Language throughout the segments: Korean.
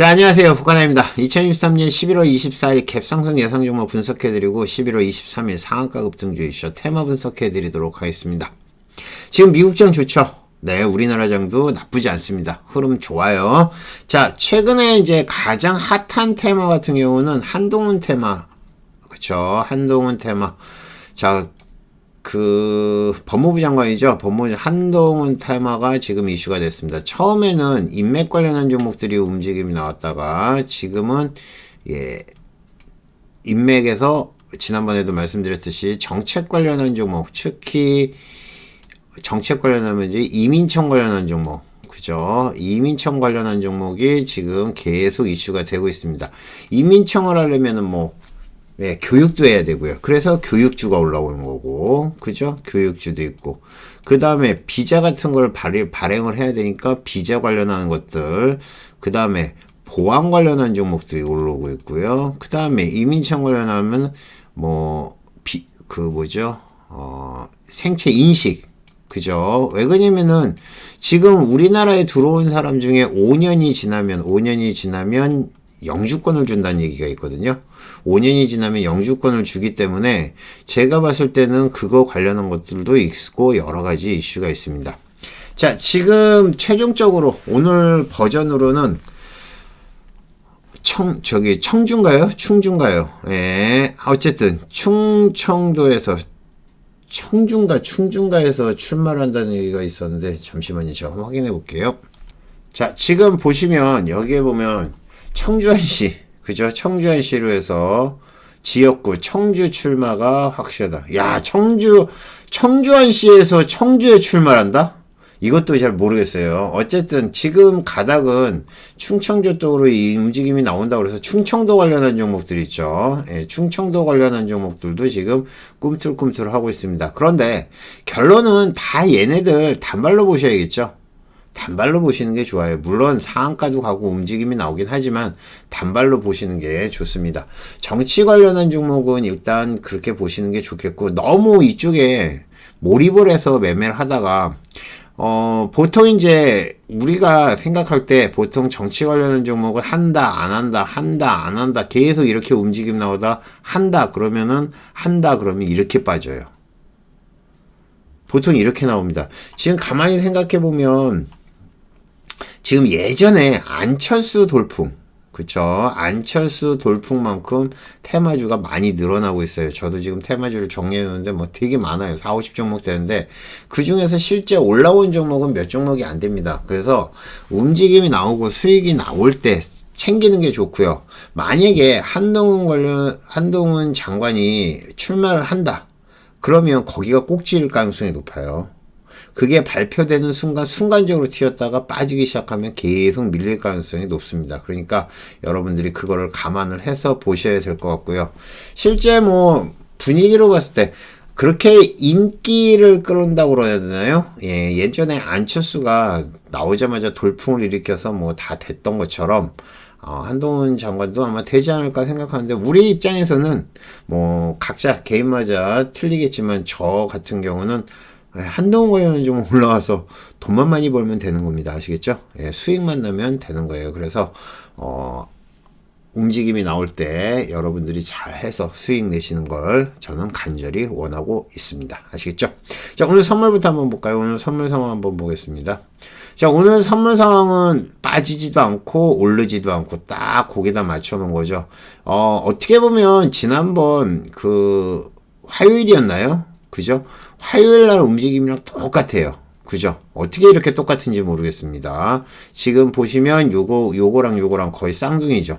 자, 안녕하세요. 북한입니다. 2023년 11월 24일 캡 상승 예상 종목 분석해드리고 11월 23일 상한가 급등주 이슈 테마 분석해드리도록 하겠습니다. 지금 미국장 좋죠? 네, 우리나라 장도 나쁘지 않습니다. 흐름 좋아요. 자, 최근에 이제 가장 핫한 테마 같은 경우는 한동훈 테마. 그쵸. 한동훈 테마. 자, 그 법무부 장관이죠. 법무부 한동훈 테마가 지금 이슈가 됐습니다. 처음에는 인맥 관련한 종목들이 움직임이 나왔다가 지금은 예 인맥에서 지난번에도 말씀드렸듯이 정책 관련한 종목, 특히 정책 관련하면 이제 이민청 관련한 종목, 그죠? 이민청 관련한 종목이 지금 계속 이슈가 되고 있습니다. 이민청을 하려면은 뭐 네, 교육도 해야 되고요. 그래서 교육주가 올라오는 거고, 그죠? 교육주도 있고. 그 다음에 비자 같은 걸 발행, 발행을 해야 되니까 비자 관련한 것들, 그 다음에 보안 관련한 종목들이 올라오고 있고요. 그 다음에 이민청 관련하면 뭐, 비, 그 뭐죠? 어, 생체 인식. 그죠? 왜 그러냐면은 지금 우리나라에 들어온 사람 중에 5년이 지나면, 5년이 지나면 영주권을 준다는 얘기가 있거든요. 5년이 지나면 영주권을 주기 때문에 제가 봤을 때는 그거 관련한 것들도 있고 여러 가지 이슈가 있습니다. 자, 지금 최종적으로 오늘 버전으로는 청, 저기 청주인가요? 충주인가요? 예. 어쨌든 충청도에서 청중가 충중가에서 출마를 한다는 얘기가 있었는데 잠시만요. 제가 확인해 볼게요. 자, 지금 보시면 여기에 보면 청주안시 그죠? 청주안시로 해서 지역구 청주 출마가 확실하다. 야, 청주 청주안시에서 청주에 출마한다? 이것도 잘 모르겠어요. 어쨌든 지금 가닥은 충청도 쪽으로 이 움직임이 나온다고 그래서 충청도 관련한 종목들 있죠. 예, 충청도 관련한 종목들도 지금 꿈틀꿈틀 하고 있습니다. 그런데 결론은 다 얘네들 단발로 보셔야겠죠. 단발로 보시는 게 좋아요. 물론 상한가도 가고 움직임이 나오긴 하지만 단발로 보시는 게 좋습니다. 정치 관련한 종목은 일단 그렇게 보시는 게 좋겠고 너무 이쪽에 몰입을 해서 매매를 하다가 어, 보통 이제 우리가 생각할 때 보통 정치 관련한 종목을 한다, 안 한다, 한다, 안 한다, 계속 이렇게 움직임 나오다 한다, 그러면은 한다, 그러면 이렇게 빠져요. 보통 이렇게 나옵니다. 지금 가만히 생각해 보면 지금 예전에 안철수 돌풍, 그쵸. 안철수 돌풍만큼 테마주가 많이 늘어나고 있어요. 저도 지금 테마주를 정리했는데 뭐 되게 많아요. 4, 50 종목 되는데 그 중에서 실제 올라온 종목은 몇 종목이 안 됩니다. 그래서 움직임이 나오고 수익이 나올 때 챙기는 게 좋고요. 만약에 한동훈 관련, 한동훈 장관이 출마를 한다. 그러면 거기가 꼭지일 가능성이 높아요. 그게 발표되는 순간 순간적으로 튀었다가 빠지기 시작하면 계속 밀릴 가능성이 높습니다. 그러니까 여러분들이 그거를 감안을 해서 보셔야 될 것 같고요. 실제 뭐 분위기로 봤을 때 그렇게 인기를 끌어온다고 그래야 되나요? 예, 예전에 안철수가 나오자마자 돌풍을 일으켜서 뭐 다 됐던 것처럼 어, 한동훈 장관도 아마 되지 않을까 생각하는데 우리 입장에서는 뭐 각자 개인마다 틀리겠지만 저 같은 경우는 예, 한동훈 관련은 좀 올라와서 돈만 많이 벌면 되는 겁니다. 아시겠죠? 예, 수익만 나면 되는 거예요. 그래서 어, 움직임이 나올 때 여러분들이 잘 해서 수익 내시는 걸 저는 간절히 원하고 있습니다. 아시겠죠? 자, 오늘 선물부터 한번 볼까요? 오늘 선물 상황 한번 보겠습니다. 자, 오늘 선물 상황은 빠지지도 않고 오르지도 않고 딱 거기다 맞춰 놓은 거죠. 어, 어떻게 보면 지난번 그 화요일이었나요? 그죠? 화요일 날 움직임이랑 똑같아요. 그죠? 어떻게 이렇게 똑같은지 모르겠습니다. 지금 보시면 요거, 요거랑 요거랑 거의 쌍둥이죠.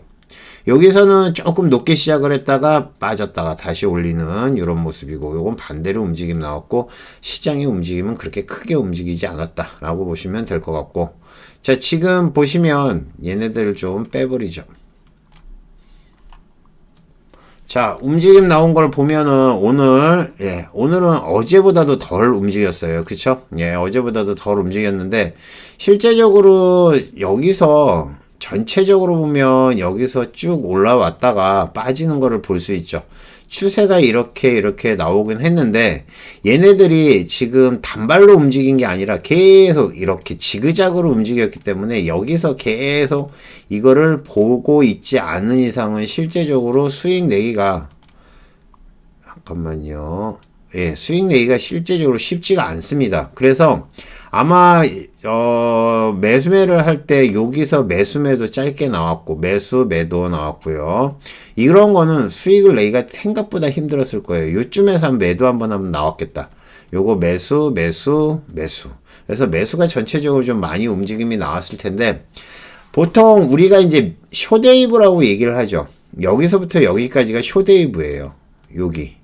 여기서는 조금 높게 시작을 했다가 빠졌다가 다시 올리는 이런 모습이고 요건 반대로 움직임 나왔고 시장의 움직임은 그렇게 크게 움직이지 않았다라고 보시면 될 것 같고 자 지금 보시면 얘네들 좀 빼버리죠. 자, 움직임 나온 걸 보면은 오늘, 예, 오늘은 어제보다도 덜 움직였어요. 그쵸? 예, 어제보다도 덜 움직였는데, 실제적으로 여기서 전체적으로 보면 여기서 쭉 올라왔다가 빠지는 거를 볼 수 있죠. 추세가 이렇게 이렇게 나오긴 했는데 얘네들이 지금 단발로 움직인 게 아니라 계속 이렇게 지그작으로 움직였기 때문에 여기서 계속 이거를 보고 있지 않은 이상은 실제적으로 수익 내기가 잠깐만요. 예, 수익 내기가 실제적으로 쉽지가 않습니다. 그래서 아마 어 매수매를 할 때 여기서 매수매도 짧게 나왔고 매수 매도 나왔고요. 이런 거는 수익을 내기가 생각보다 힘들었을 거예요. 요쯤에서 한 매도 한번 하면 나왔겠다. 요거 매수 매수 매수. 그래서 매수가 전체적으로 좀 많이 움직임이 나왔을 텐데 보통 우리가 이제 쇼데이브라고 얘기를 하죠. 여기서부터 여기까지가 쇼데이브예요. 여기.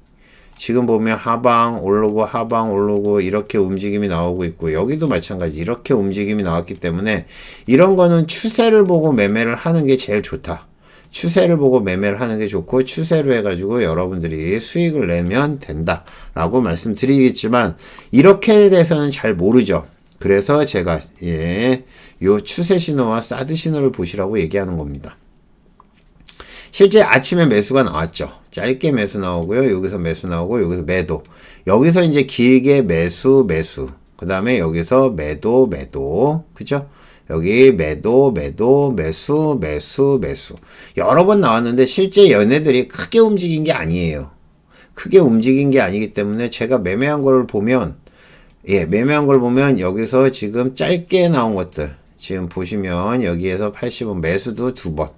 지금 보면 하방 오르고 하방 오르고 이렇게 움직임이 나오고 있고 여기도 마찬가지 이렇게 움직임이 나왔기 때문에 이런 거는 추세를 보고 매매를 하는 게 제일 좋다. 추세를 보고 매매를 하는 게 좋고 추세로 해가지고 여러분들이 수익을 내면 된다라고 말씀드리겠지만 이렇게 돼서는 잘 모르죠. 그래서 제가 예, 요 추세 신호와 사드 신호를 보시라고 얘기하는 겁니다. 실제 아침에 매수가 나왔죠. 짧게 매수 나오고요. 여기서 매수 나오고 여기서 매도. 여기서 이제 길게 매수 매수. 그 다음에 여기서 매도 매도. 그죠? 여기 매도 매도 매수 매수 매수. 여러 번 나왔는데 실제 연애들이 크게 움직인 게 아니에요. 크게 움직인 게 아니기 때문에 제가 매매한 걸 보면 예, 매매한 걸 보면 여기서 지금 짧게 나온 것들 지금 보시면 여기에서 80원 매수도 두 번.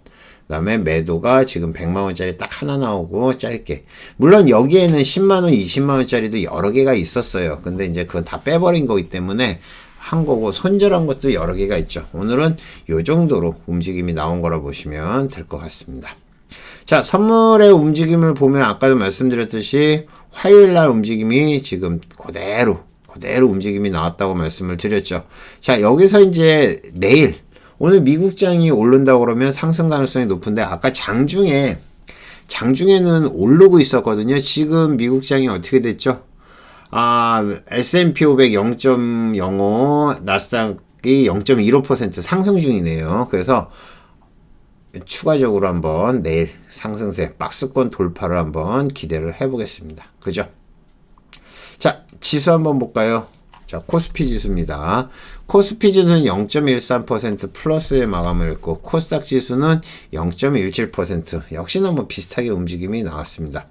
그 다음에 매도가 지금 100만 원짜리 딱 하나 나오고 짧게. 물론 여기에는 10만 원, 20만 원짜리도 여러 개가 있었어요. 근데 이제 그건 다 빼버린 거기 때문에 한 거고 손절한 것도 여러 개가 있죠. 오늘은 요 정도로 움직임이 나온 거라 보시면 될 것 같습니다. 자, 선물의 움직임을 보면 아까도 말씀드렸듯이 화요일 날 움직임이 지금 그대로 그대로 움직임이 나왔다고 말씀을 드렸죠. 자, 여기서 이제 내일 오늘 미국장이 오른다고 그러면 상승 가능성이 높은데 아까 장중에 장중에는 오르고 있었거든요. 지금 미국장이 어떻게 됐죠? 아, S&P 500 0.05, 나스닥이 0.15% 상승 중이네요. 그래서 추가적으로 한번 내일 상승세 박스권 돌파를 한번 기대를 해보겠습니다. 그죠? 자, 지수 한번 볼까요? 자, 코스피 지수입니다. 코스피 지수는 0.13% 플러스의 마감을 했고, 코스닥 지수는 0.17% 역시나 뭐 비슷하게 움직임이 나왔습니다.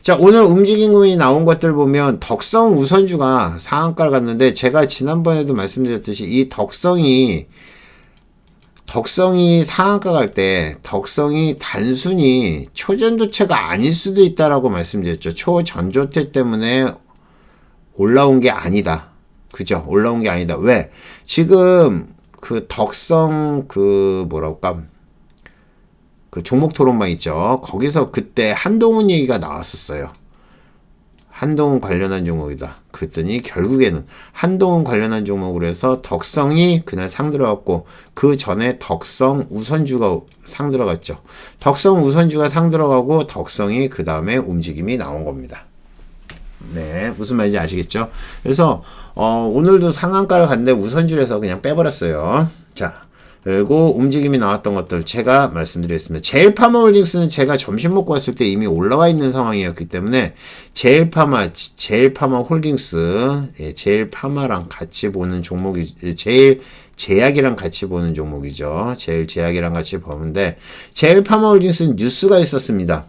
자, 오늘 움직임이 나온 것들 보면 덕성 우선주가 상한가를 갔는데 제가 지난번에도 말씀드렸듯이 이 덕성이 덕성이 상한가 갈 때 덕성이 단순히 초전도체가 아닐 수도 있다라고 말씀드렸죠. 초전조태 때문에 올라온 게 아니다. 그죠? 올라온 게 아니다. 왜? 지금 그 덕성 그 뭐랄까 그 종목 토론방 있죠. 거기서 그때 한동훈 얘기가 나왔었어요. 한동훈 관련한 종목이다. 그랬더니 결국에는 한동훈 관련한 종목으로 해서 덕성이 그날 상 들어갔고 그 전에 덕성 우선주가 상 들어갔죠. 덕성 우선주가 상 들어가고 덕성이 그 다음에 움직임이 나온 겁니다. 네, 무슨 말인지 아시겠죠? 그래서 어, 오늘도 상한가를 갔는데 우선줄에서 그냥 빼버렸어요. 자, 그리고 움직임이 나왔던 것들 제가 말씀드리겠습니다. 제일파마홀딩스는 제가 점심 먹고 왔을 때 이미 올라와 있는 상황이었기 때문에 제일파마, 제일파마홀딩스, 예, 제일파마랑 같이 보는 종목이 제일 제약이랑 같이 보는 종목이죠. 제일 제약이랑 같이 보는데 제일파마홀딩스는 뉴스가 있었습니다.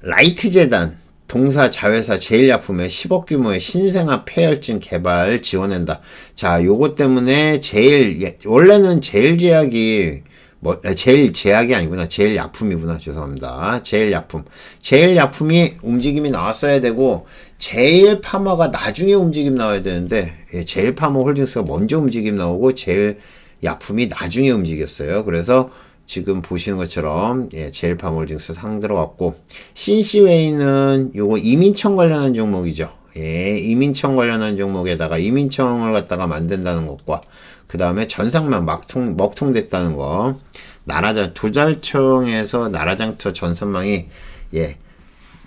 라이트 재단 동사 자회사 제일약품에 10억 규모의 신생아 폐혈증 개발 지원한다. 자, 요거 때문에 제일 예, 원래는 제일제약이 뭐 제일 제약이 아니구나. 제일 약품이구나. 죄송합니다. 제일 약품. 제일 약품이 움직임이 나왔어야 되고 제일 파마가 나중에 움직임 나와야 되는데 예, 제일 파마 홀딩스가 먼저 움직임 나오고 제일 약품이 나중에 움직였어요. 그래서 지금 보시는 것처럼 예, 제일파몰딩스 상 들어갔고 신시웨이는 요거 이민청 관련한 종목이죠. 예, 이민청 관련한 종목에다가 이민청을 갖다가 만든다는 것과 그 다음에 전상만 막통 먹통됐다는 거 나라장 조달청에서 나라장터 전선망이 예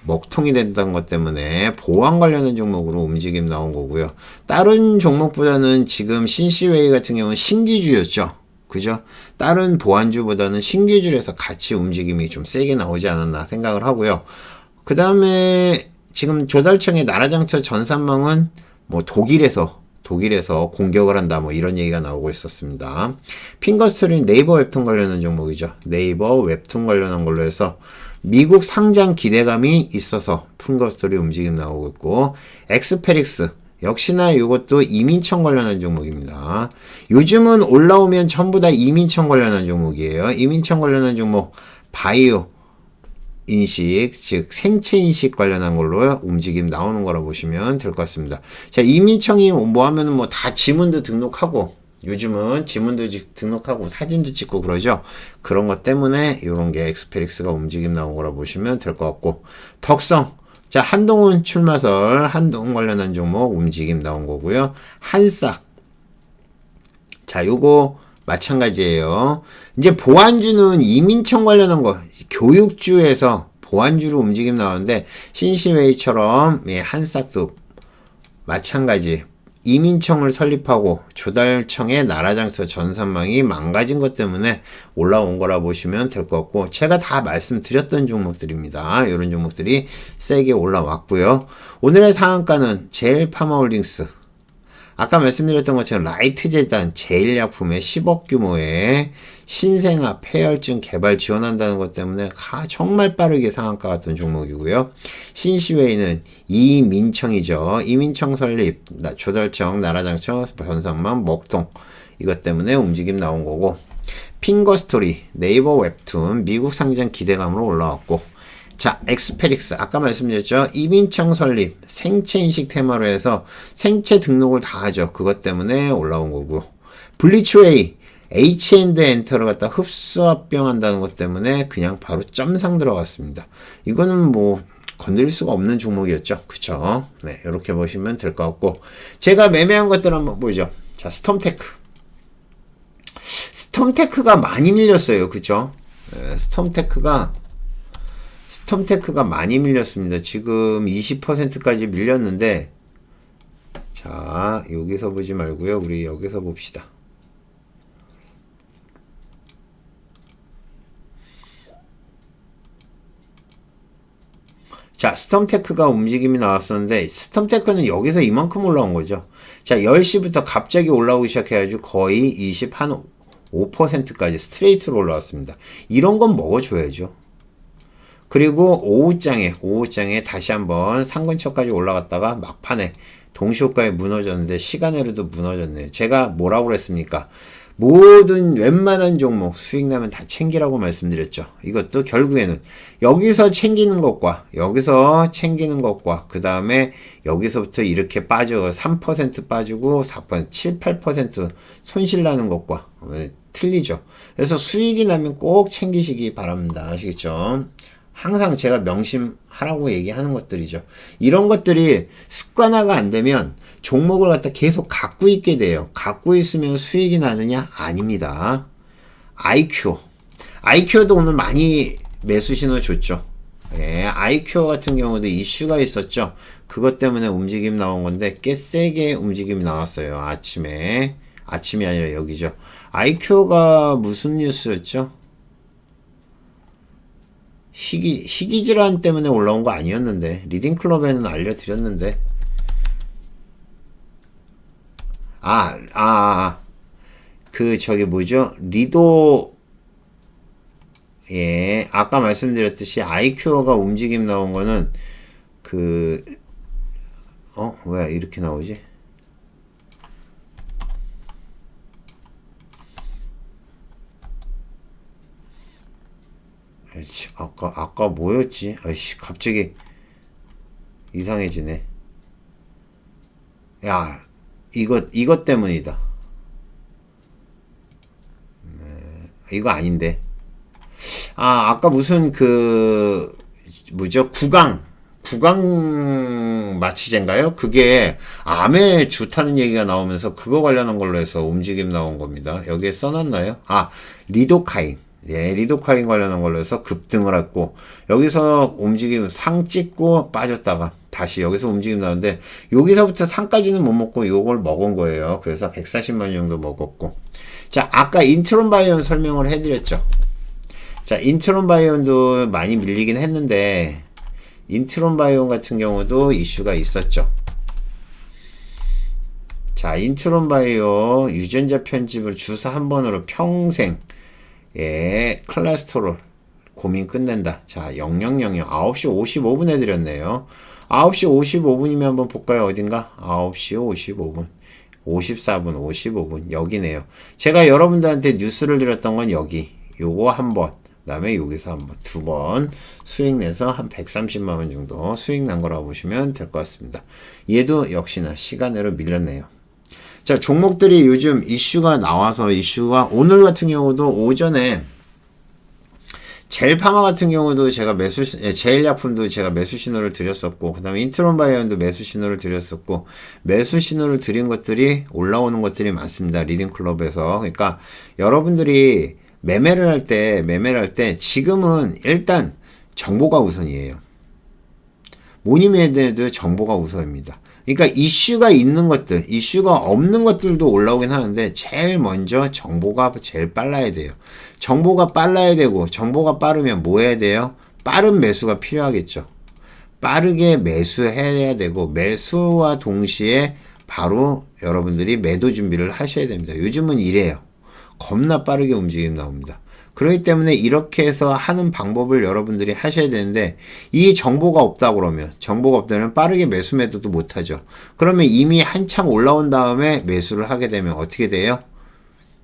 먹통이 된다는 것 때문에 보안 관련한 종목으로 움직임 나온 거고요. 다른 종목보다는 지금 신시웨이 같은 경우는 신기주였죠. 그죠? 다른 보안주보다는 신규줄에서 같이 움직임이 좀 세게 나오지 않았나 생각을 하고요. 그 다음에 지금 조달청의 나라장터 전산망은 뭐 독일에서 독일에서 공격을 한다 뭐 이런 얘기가 나오고 있었습니다. 핑거스트린 네이버 웹툰 관련한 종목이죠. 네이버 웹툰 관련한 걸로 해서 미국 상장 기대감이 있어서 핑거스토리 움직임 나오고 있고 엑스페릭스 역시나 이것도 이민청 관련한 종목입니다. 요즘은 올라오면 전부 다 이민청 관련한 종목이에요. 이민청 관련한 종목 바이오 인식, 즉 생체 인식 관련한 걸로 움직임 나오는 거라 보시면 될 것 같습니다. 자, 이민청이 뭐 하면은 뭐 다 지문도 등록하고 요즘은 지문도 등록하고 사진도 찍고 그러죠. 그런 것 때문에 이런 게 엑스페릭스가 움직임 나온 거라 보시면 될 것 같고 덕성 자 한동훈 출마설 한동훈 관련한 종목 움직임 나온 거고요. 한싹 자 요거 마찬가지예요. 이제 보안주는 이민청 관련한 거 교육주에서 보안주로 움직임 나오는데 신시웨이처럼 예, 한싹도 마찬가지 이민청을 설립하고 조달청의 나라장터 전산망이 망가진 것 때문에 올라온 거라 보시면 될 것 같고 제가 다 말씀드렸던 종목들입니다. 이런 종목들이 세게 올라왔고요. 오늘의 상한가는 제일 파마홀딩스 아까 말씀드렸던 것처럼 라이트 재단 제일약품의 10억 규모의 신생아 폐혈증 개발 지원한다는 것 때문에 가, 정말 빠르게 상한가 같은 종목이고요. 신시웨이는 이민청이죠. 이민청 설립, 나, 조달청, 나라장청, 변상만, 먹동 이것 때문에 움직임 나온 거고 핑거스토리, 네이버 웹툰, 미국 상장 기대감으로 올라왔고 자, 엑스페릭스. 아까 말씀드렸죠. 이민청 설립, 생체 인식 테마로 해서 생체 등록을 다 하죠. 그것 때문에 올라온 거고. 블리츠웨이, H&D 엔터를 갖다 흡수합병 한다는 것 때문에 그냥 바로 점상 들어갔습니다. 이거는 뭐, 건드릴 수가 없는 종목이었죠. 그쵸? 네, 이렇게 보시면 될 것 같고. 제가 매매한 것들 한번 보죠. 자, 스톰테크. 스톰테크가 많이 밀렸어요. 그쵸? 네, 스톰테크가 스톰테크가 많이 밀렸습니다. 지금 20%까지 밀렸는데 자 여기서 보지 말고요. 우리 여기서 봅시다. 자, 스톰테크가 움직임이 나왔었는데, 스톰테크는 여기서 이만큼 올라온 거죠. 자, 10시부터 갑자기 올라오기 시작해가지고 거의 20, 한 5%까지 스트레이트로 올라왔습니다. 이런 건 먹어줘야죠. 그리고 오후장에 오후장에 다시 한번 상근처까지 올라갔다가 막판에 동시호가에 무너졌는데 시간으로도 무너졌네요. 제가 뭐라고 그랬습니까? 모든 웬만한 종목 수익 나면 다 챙기라고 말씀드렸죠. 이것도 결국에는 여기서 챙기는 것과 여기서 챙기는 것과 그 다음에 여기서부터 이렇게 빠져 3% 빠지고 4% 7, 8% 손실 나는 것과 틀리죠. 그래서 수익이 나면 꼭 챙기시기 바랍니다. 아시겠죠? 항상 제가 명심하라고 얘기하는 것들이죠. 이런 것들이 습관화가 안 되면 종목을 갖다 계속 갖고 있게 돼요. 갖고 있으면 수익이 나느냐? 아닙니다. IQ. IQ도 오늘 많이 매수 신호 줬죠. 예, IQ 같은 경우도 이슈가 있었죠. 그것 때문에 움직임 나온 건데 꽤 세게 움직임이 나왔어요. 아침에. 아침이 아니라 여기죠. IQ가 무슨 뉴스였죠? 희귀, 희귀 질환 때문에 올라온 거 아니었는데, 리딩 클럽에는 알려드렸는데, 아, 아, 아, 그, 저기 뭐죠? 리도, 예, 아까 말씀드렸듯이 IQ가 움직임 나온 거는, 그, 어, 왜 이렇게 나오지? 아이씨, 아까 아까 뭐였지? 아이씨 갑자기 이상해지네. 야 이것 이것 때문이다. 네, 이거 아닌데. 아 아까 무슨 그 뭐죠 구강 구강 마취제인가요? 그게 암에 좋다는 얘기가 나오면서 그거 관련한 걸로 해서 움직임 나온 겁니다. 여기에 써놨나요? 아 리도카인. 예, 리도카인 관련한 걸로 해서 급등을 했고 여기서 움직임 상 찍고 빠졌다가 다시 여기서 움직임 나오는데 여기서부터 상까지는 못 먹고 요걸 먹은 거예요. 그래서 140만 정도 먹었고 자, 아까 인트론 바이온 설명을 해드렸죠. 자, 인트론 바이온도 많이 밀리긴 했는데, 인트론 바이온 같은 경우도 이슈가 있었죠. 자, 인트론 바이오 유전자 편집을 주사 한 번으로 평생, 예, 클라스토롤 고민 끝낸다. 자, 0000 9시 55분 해드렸네요. 9시 55분이면 한번 볼까요? 어딘가? 9시 55분. 54분, 55분. 여기네요. 제가 여러분들한테 뉴스를 드렸던 건 여기. 요거 한 번. 그 다음에 여기서 한 번. 두 번. 수익 내서 한 130만원 정도 수익 난 거라고 보시면 될 것 같습니다. 얘도 역시나 시간으로 밀렸네요. 자, 종목들이 요즘 이슈가 나와서 이슈가 오늘 같은 경우도 오전에 젤파마 같은 경우도 제가 매수, 예, 제일약품도 제가 매수 신호를 드렸었고, 그 다음에 인트론 바이언도 매수 신호를 드렸었고, 매수 신호를 드린 것들이 올라오는 것들이 많습니다. 리딩클럽에서. 그러니까 여러분들이 매매를 할 때, 매매를 할 때, 지금은 일단 정보가 우선이에요. 모니메드도 정보가 우선입니다. 그러니까 이슈가 있는 것들, 이슈가 없는 것들도 올라오긴 하는데 제일 먼저 정보가 제일 빨라야 돼요. 정보가 빨라야 되고 정보가 빠르면 뭐 해야 돼요? 빠른 매수가 필요하겠죠. 빠르게 매수해야 되고 매수와 동시에 바로 여러분들이 매도 준비를 하셔야 됩니다. 요즘은 이래요. 겁나 빠르게 움직임 나옵니다. 그렇기 때문에 이렇게 해서 하는 방법을 여러분들이 하셔야 되는데 이 정보가 없다 그러면 정보가 없다면 빠르게 매수 매도도 못 하죠. 그러면 이미 한참 올라온 다음에 매수를 하게 되면 어떻게 돼요?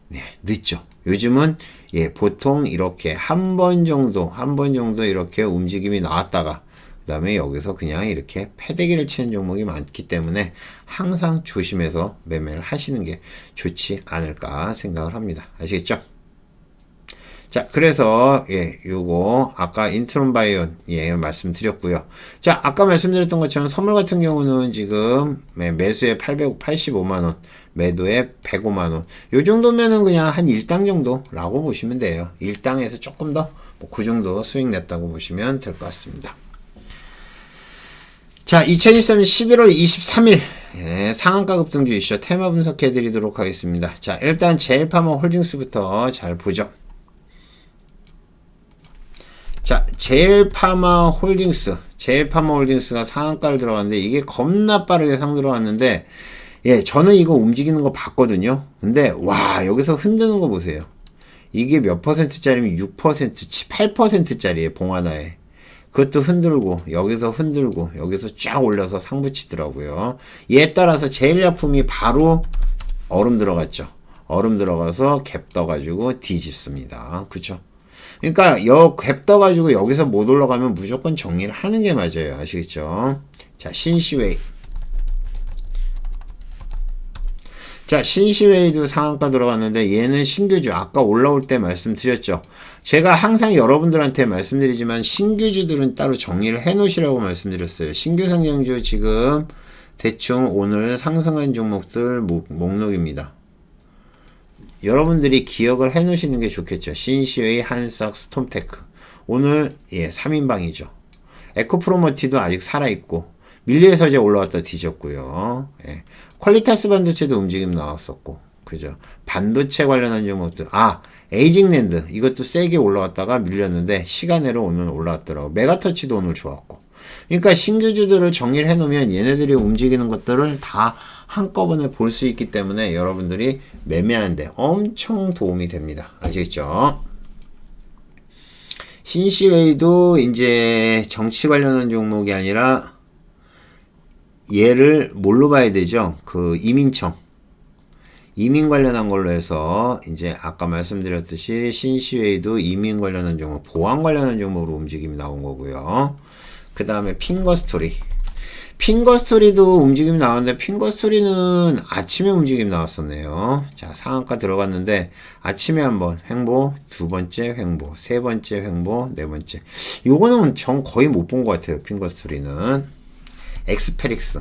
네, 늦죠. 요즘은 예, 보통 이렇게 한 번 정도, 한 번 정도 이렇게 움직임이 나왔다가 그 다음에 여기서 그냥 이렇게 패대기를 치는 종목이 많기 때문에 항상 조심해서 매매를 하시는 게 좋지 않을까 생각을 합니다. 아시겠죠? 자, 그래서, 예, 요거, 아까 인트론 바이온, 예, 말씀드렸고요. 자, 아까 말씀드렸던 것처럼 선물 같은 경우는 지금, 네, 매수에 885만 원, 매도에 105만 원. 요 정도면은 그냥 한 1당 정도라고 보시면 돼요. 1당에서 조금 더, 뭐, 그 정도 수익 냈다고 보시면 될 것 같습니다. 자, 2023년 11월 23일, 예, 상한가 급등 주 이슈 테마 분석해 드리도록 하겠습니다. 자, 일단 제일파머 홀딩스부터 잘 보죠. 자, 제일파마 홀딩스, 제일파마 홀딩스가 상한가를 들어갔는데 이게 겁나 빠르게 상 들어왔는데 예, 저는 이거 움직이는 거 봤거든요. 근데 와, 여기서 흔드는 거 보세요. 이게 몇 퍼센트짜리면 6%, 8%짜리에 봉하나에. 그것도 흔들고 여기서 흔들고 여기서 쫙 올려서 상 붙이더라고요. 이에 따라서 제일 약품이 바로 얼음 들어갔죠. 얼음 들어가서 갭 떠가지고 뒤집습니다. 그쵸? 그러니까 여갭 떠가지고 여기서 못 올라가면 무조건 정리를 하는 게 맞아요. 아시겠죠? 자, 신시웨이. 자, 신시웨이도 상한가 들어갔는데 얘는 신규주 아까 올라올 때 말씀드렸죠. 제가 항상 여러분들한테 말씀드리지만 신규주들은 따로 정리를 해 놓으시라고 말씀드렸어요. 신규 상장주 지금 대충 오늘 상승한 종목들 목, 목록입니다. 여러분들이 기억을 해 놓으시는 게 좋겠죠. 신시웨이, 한석, 스톰테크. 오늘 예, 3인방이죠. 에코프로머티도 아직 살아있고 밀리에서 이제 올라왔다 뒤졌고요. 예. 퀄리타스 반도체도 움직임 나왔었고 그죠. 반도체 관련한 종목들 아 에이징랜드 이것도 세게 올라왔다가 밀렸는데 시간으로 오늘 올라왔더라고. 메가터치도 오늘 좋았고. 그러니까 신규주들을 정리를 해놓으면 얘네들이 움직이는 것들을 다 한꺼번에 볼 수 있기 때문에 여러분들이 매매하는데 엄청 도움이 됩니다. 아시겠죠? 신시웨이도 이제 정치 관련한 종목이 아니라 얘를 뭘로 봐야 되죠? 그 이민청. 이민 관련한 걸로 해서 이제 아까 말씀드렸듯이 신시웨이도 이민 관련한 종목, 보안 관련한 종목으로 움직임이 나온 거고요. 그 다음에 핑거 스토리. 핑거 스토리도 움직임이 나왔는데 핑거 스토리는 아침에 움직임 나왔었네요. 자 상한가 들어갔는데 아침에 한번 횡보, 두 번째 횡보, 세 번째 횡보, 네 번째. 요거는 전 거의 못 본 것 같아요. 핑거 스토리는 엑스페릭스.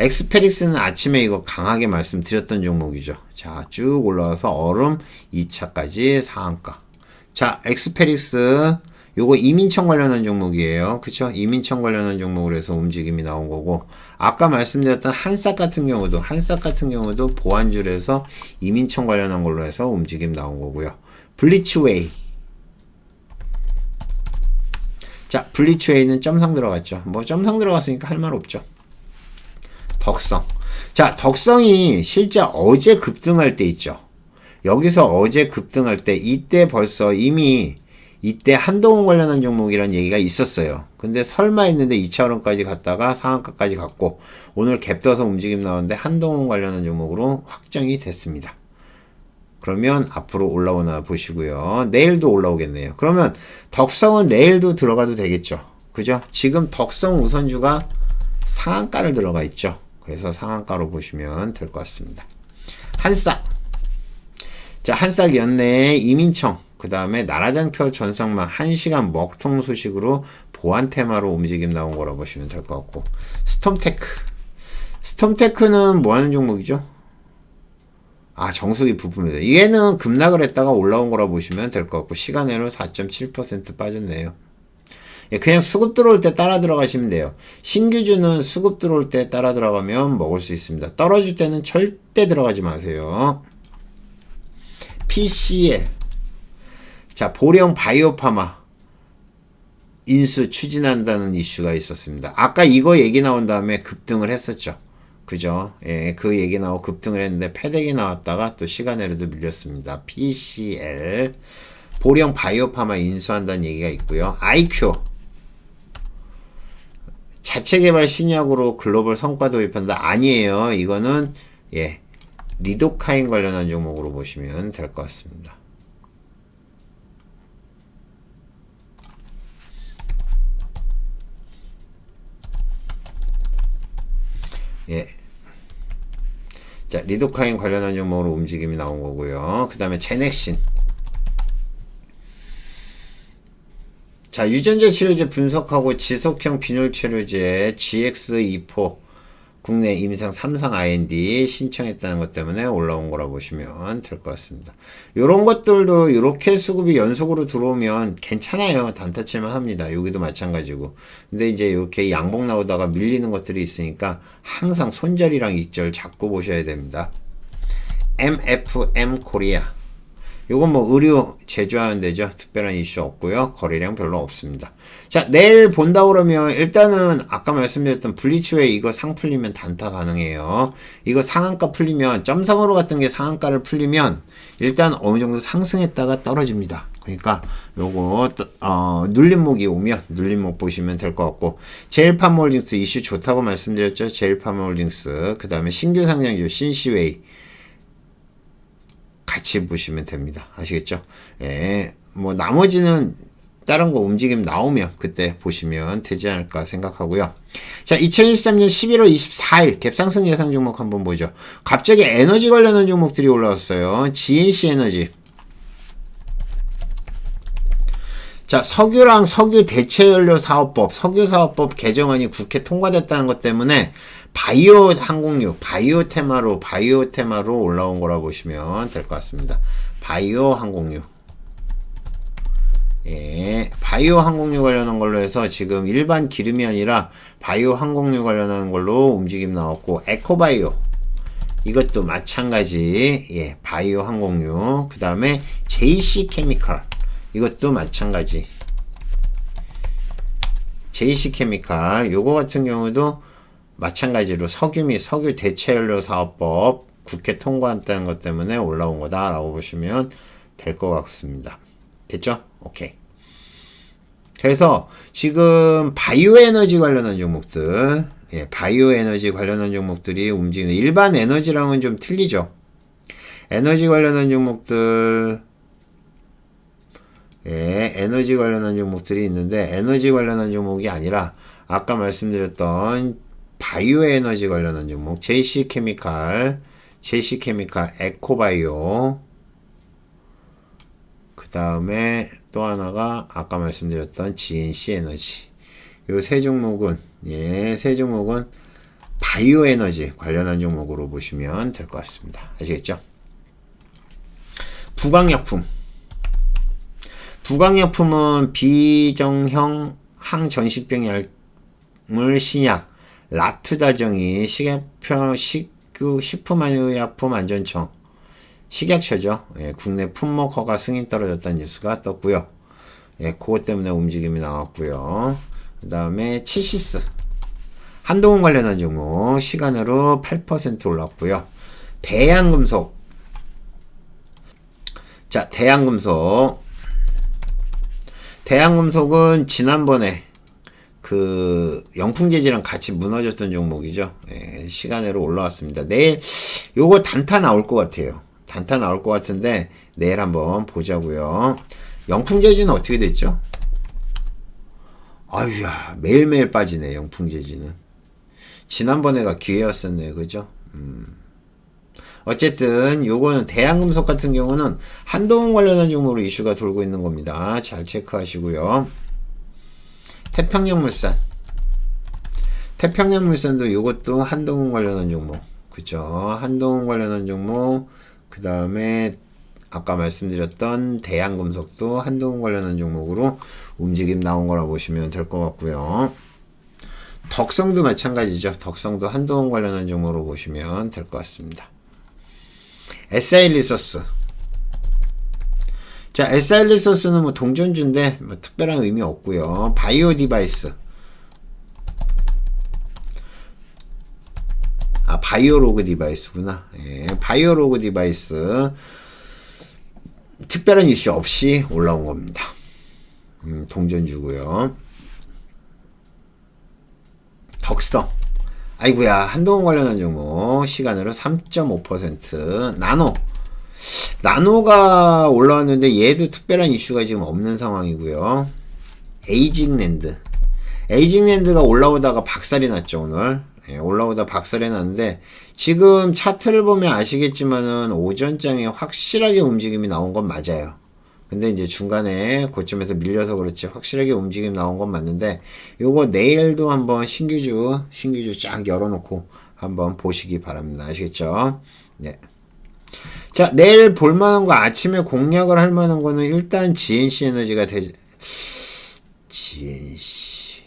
엑스페릭스는 아침에 이거 강하게 말씀드렸던 종목이죠. 자, 쭉 올라와서 얼음 2차까지 상한가. 자, 엑스페릭스 요거 이민청 관련한 종목이에요. 그쵸? 이민청 관련한 종목으로 해서 움직임이 나온 거고, 아까 말씀드렸던 한싹 같은 경우도, 한싹 같은 경우도 보안줄에서 이민청 관련한 걸로 해서 움직임 나온 거고요. 블리츠웨이. 자, 블리츠웨이는 점상 들어갔죠. 뭐 점상 들어갔으니까 할 말 없죠. 덕성. 자, 덕성이 실제 어제 급등할 때 있죠. 여기서 어제 급등할 때 이때 벌써 이미 이때 한동훈 관련한 종목이라는 얘기가 있었어요. 근데 설마 했는데 2차원까지 갔다가 상한가까지 갔고 오늘 갭 떠서 움직임 나오는데 한동훈 관련한 종목으로 확정이 됐습니다. 그러면 앞으로 올라오나 보시고요. 내일도 올라오겠네요. 그러면 덕성은 내일도 들어가도 되겠죠. 그죠? 지금 덕성 우선주가 상한가를 들어가 있죠. 그래서 상한가로 보시면 될 것 같습니다. 한싹. 자, 한싹 연내 이민청. 그 다음에 나라장터 전상만 1시간 먹통 소식으로 보안 테마로 움직임 나온 거라 보시면 될 것 같고. 스톰테크. 스톰테크는 뭐 하는 종목이죠? 아, 정수기 부품이다. 얘는 급락을 했다가 올라온 거라 보시면 될 것 같고, 시간으로 4.7% 빠졌네요. 예, 그냥 수급 들어올 때 따라 들어가시면 돼요. 신규주는 수급 들어올 때 따라 들어가면 먹을 수 있습니다. 떨어질 때는 절대 들어가지 마세요. PCL. 자, 보령 바이오파마. 인수 추진한다는 이슈가 있었습니다. 아까 이거 얘기 나온 다음에 급등을 했었죠. 그죠? 예, 그 얘기 나오고 급등을 했는데 패덱이 나왔다가 또 시간에도 밀렸습니다. PCL. 보령 바이오파마 인수한다는 얘기가 있고요. IQ. 자체 개발 신약으로 글로벌 성과 도입한다. 아니에요. 이거는, 예, 리도카인 관련한 종목으로 보시면 될 것 같습니다. 예. 자, 리도카인 관련한 종목으로 움직임이 나온 거고요. 그 다음에 제넥신. 자, 유전자 치료제 분석하고 지속형 빈혈 치료제 GX24 국내 임상 3상 IND 신청했다는 것 때문에 올라온 거라 보시면 될 것 같습니다. 이런 것들도 이렇게 수급이 연속으로 들어오면 괜찮아요. 단타 칠만 합니다. 여기도 마찬가지고. 근데 이제 이렇게 양봉 나오다가 밀리는 것들이 있으니까 항상 손절이랑 익절 잡고 보셔야 됩니다. MFM 코리아. 요건 뭐 의류 제조하는 데죠. 특별한 이슈 없고요. 거래량 별로 없습니다. 자, 내일 본다 그러면 일단은 아까 말씀드렸던 블리츠웨이 이거 상 풀리면 단타 가능해요. 이거 상한가 풀리면 점상으로 갔던 게 상한가를 풀리면 일단 어느 정도 상승했다가 떨어집니다. 그러니까 요거 어, 눌림목이 오면 눌림목 보시면 될 것 같고 제일팜홀딩스 이슈 좋다고 말씀드렸죠. 제일팜홀딩스 그 다음에 신규 상장주 신시웨이 같이 보시면 됩니다. 아시겠죠? 예, 뭐 나머지는 다른 거 움직임 나오면 그때 보시면 되지 않을까 생각하고요. 자, 2023년 11월 24일 갭상승 예상 종목 한번 보죠. 갑자기 에너지 관련한 종목들이 올라왔어요. GNC 에너지. 자, 석유랑 석유 대체연료 사업법, 석유 사업법 개정안이 국회 통과됐다는 것 때문에 바이오 항공유, 바이오 테마로, 바이오 테마로 올라온 거라 보시면 될 것 같습니다. 바이오 항공유. 예, 바이오 항공유 관련한 걸로 해서 지금 일반 기름이 아니라 바이오 항공유 관련한 걸로 움직임 나왔고, 에코바이오. 이것도 마찬가지, 예, 바이오 항공유. 그 다음에 JC 케미칼. 이것도 마찬가지. JC 케미칼. 요거 같은 경우도 마찬가지로 석유 및 석유 대체연료 사업법 국회 통과한다는 것 때문에 올라온 거다라고 보시면 될 것 같습니다. 됐죠? 오케이. 그래서 지금 바이오 에너지 관련한 종목들, 예, 바이오 에너지 관련한 종목들이 움직이는 일반 에너지랑은 좀 틀리죠. 에너지 관련한 종목들, 예, 에너지 관련한 종목들이 있는데 에너지 관련한 종목이 아니라 아까 말씀드렸던 바이오 에너지 관련한 종목 JC 케미칼, JC 케미칼 에코바이오 그 다음에 또 하나가 아까 말씀드렸던 GNC 에너지 요 세 종목은 예, 세 종목은 바이오 에너지 관련한 종목으로 보시면 될 것 같습니다. 아시겠죠? 부강약품 부강약품은 비정형 항전시병 약물 신약 라투다정이 식약표 식구 식품의약품 안전청 식약처죠. 예, 국내 품목 허가 승인 떨어졌다는 뉴스가 떴고요. 예, 그것 때문에 움직임이 나왔고요. 그 다음에 칠시스 한동훈 관련한 종목 시간으로 8% 올랐고요. 대양금속 자 대양금속 대양금속은 지난번에 그 영풍재지랑 같이 무너졌던 종목이죠. 예, 시간으로 올라왔습니다. 내일 요거 단타 나올 것 같아요. 단타 나올 것 같은데 내일 한번 보자고요. 영풍재지는 어떻게 됐죠? 아유야 매일매일 빠지네 영풍재지는. 지난번에가 기회였었네요. 그죠? 음. 어쨌든 요거는 대한금속 같은 경우는 한동훈 관련한 종목으로 이슈가 돌고 있는 겁니다. 잘 체크하시고요. 태평양물산. 태평양물산도 요것도 한동훈 관련한 종목. 그죠 한동훈 관련한 종목. 그 다음에 아까 말씀드렸던 대한금속도 한동훈 관련한 종목으로 움직임 나온 거라 보시면 될 것 같고요. 덕성도 마찬가지죠. 덕성도 한동훈 관련한 종목으로 보시면 될 것 같습니다. SI 리소스 자, SR 리소스는 뭐 동전주인데 뭐 특별한 의미 없고요. 바이오 디바이스. 아, 바이오로그 디바이스구나. 예, 바이오로그 디바이스. 특별한 이슈 없이 올라온 겁니다. 음, 동전주고요. 덕성. 아이구야 한동훈 관련한 종목 시간으로 3.5% 나노 나노가 올라왔는데 얘도 특별한 이슈가 지금 없는 상황이고요. 에이징랜드. 에이징랜드가 올라오다가 박살이 났죠, 오늘. 예, 올라오다 박살이 났는데, 지금 차트를 보면 아시겠지만은 오전장에 확실하게 움직임이 나온 건 맞아요. 근데 이제 중간에 고점에서 밀려서 그렇지 확실하게 움직임 나온 건 맞는데, 요거 내일도 한번 신규주, 신규주 쫙 열어놓고 한번 보시기 바랍니다. 아시겠죠? 네. 자, 내일 볼만한 거 아침에 공략을 할 만한 거는 일단 GNC 에너지가 되, GNC.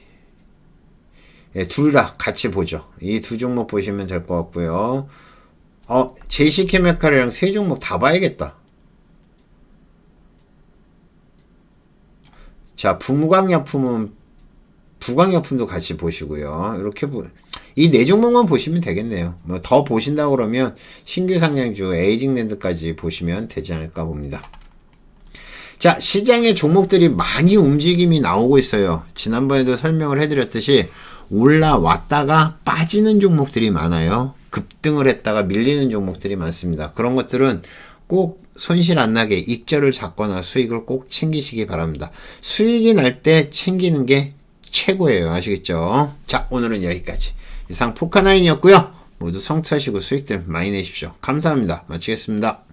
예, 둘 다 같이 보죠. 이 두 종목 보시면 될 것 같고요. 어, JC 케미칼이랑 세 종목 다 봐야겠다. 자, 부무광약품은 부광약품도 같이 보시고요. 이렇게 보, 이 네 종목만 보시면 되겠네요. 뭐 더 보신다 그러면 신규 상장주 에이징랜드까지 보시면 되지 않을까 봅니다. 자, 시장의 종목들이 많이 움직임이 나오고 있어요. 지난번에도 설명을 해드렸듯이 올라왔다가 빠지는 종목들이 많아요. 급등을 했다가 밀리는 종목들이 많습니다. 그런 것들은 꼭 손실 안 나게 익절을 잡거나 수익을 꼭 챙기시기 바랍니다. 수익이 날 때 챙기는 게 최고예요. 아시겠죠? 자, 오늘은 여기까지. 이상 포카나인이었고요. 모두 성투하시고 수익들 많이 내십시오. 감사합니다. 마치겠습니다.